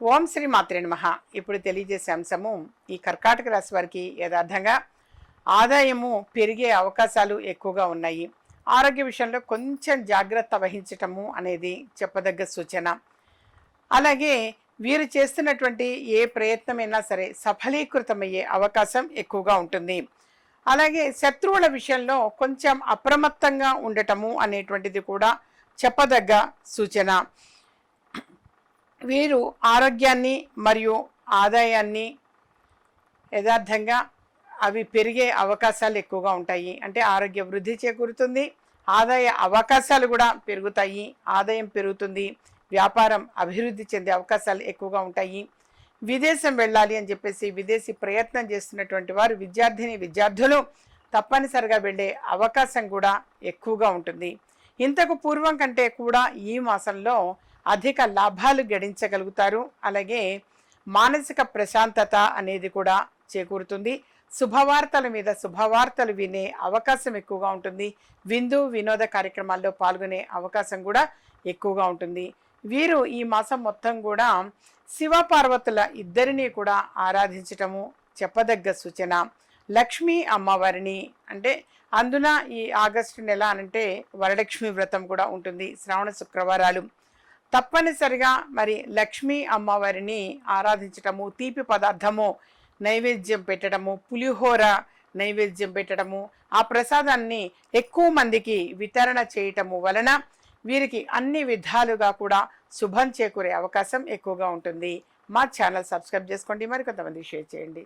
ఓం శ్రీ మాత్రే నమ. ఇప్పుడు తెలియజేసే అంశము ఈ కర్కాటక రాశి వారికి యథార్థంగా ఆదాయము పెరిగే అవకాశాలు ఎక్కువగా ఉన్నాయి. ఆరోగ్య విషయంలో కొంచెం జాగ్రత్త వహించటము అనేది చెప్పదగ్గ సూచన. అలాగే వీరు చేస్తున్నటువంటి ఏ ప్రయత్నమైనా సరే సఫలీకృతమయ్యే అవకాశం ఎక్కువగా ఉంటుంది. అలాగే శత్రువుల విషయంలో కొంచెం అప్రమత్తంగా ఉండటము అనేటువంటిది కూడా చెప్పదగ్గ సూచన. వీరు ఆరోగ్యాన్ని మరియు ఆదాయాన్ని యథార్థంగా అవి పెరిగే అవకాశాలు ఎక్కువగా ఉంటాయి. అంటే ఆరోగ్య వృద్ధి చేకూరుతుంది. ఆదాయ అవకాశాలు కూడా పెరుగుతాయి. ఆదాయం పెరుగుతుంది. వ్యాపారం అభివృద్ధి చెందే అవకాశాలు ఎక్కువగా ఉంటాయి. విదేశం వెళ్ళాలి అని చెప్పేసి విదేశీ ప్రయత్నం చేస్తున్నటువంటి వారు విద్యార్థిని విద్యార్థులు తప్పనిసరిగా వెళ్ళే అవకాశం కూడా ఎక్కువగా ఉంటుంది. ఇంతకు పూర్వం కంటే కూడా ఈ మాసంలో అధిక లాభాలు గడించగలుగుతారు. అలాగే మానసిక ప్రశాంతత అనేది కూడా చేకూరుతుంది. శుభవార్తల మీద శుభవార్తలు వినే అవకాశం ఎక్కువగా ఉంటుంది. విందు వినోద కార్యక్రమాల్లో పాల్గొనే అవకాశం కూడా ఎక్కువగా ఉంటుంది. వీరు ఈ మాసం మొత్తం కూడా శివపార్వతుల ఇద్దరిని కూడా ఆరాధించటము చెప్పదగ్గ సూచన. లక్ష్మీ అమ్మవారిని అంటే అందున ఈ ఆగస్టు నెల అనంటే వరలక్ష్మి వ్రతం కూడా ఉంటుంది. శ్రావణ శుక్రవారాలు. తప్పనిసరిగా మరి లక్ష్మీ అమ్మవారిని ఆరాధించటము తీపి పదార్థము నైవేద్యం పెట్టడము పులిహోర నైవేద్యం పెట్టడము ఆ ప్రసాదాన్ని ఎక్కువ మందికి వితరణ చేయటము వలన వీరికి అన్ని విధాలుగా కూడా శుభం చేకూరే అవకాశం ఎక్కువగా ఉంటుంది. మా ఛానల్ సబ్స్క్రైబ్ చేసుకోండి. మరి కొంతమంది షేర్ చేయండి.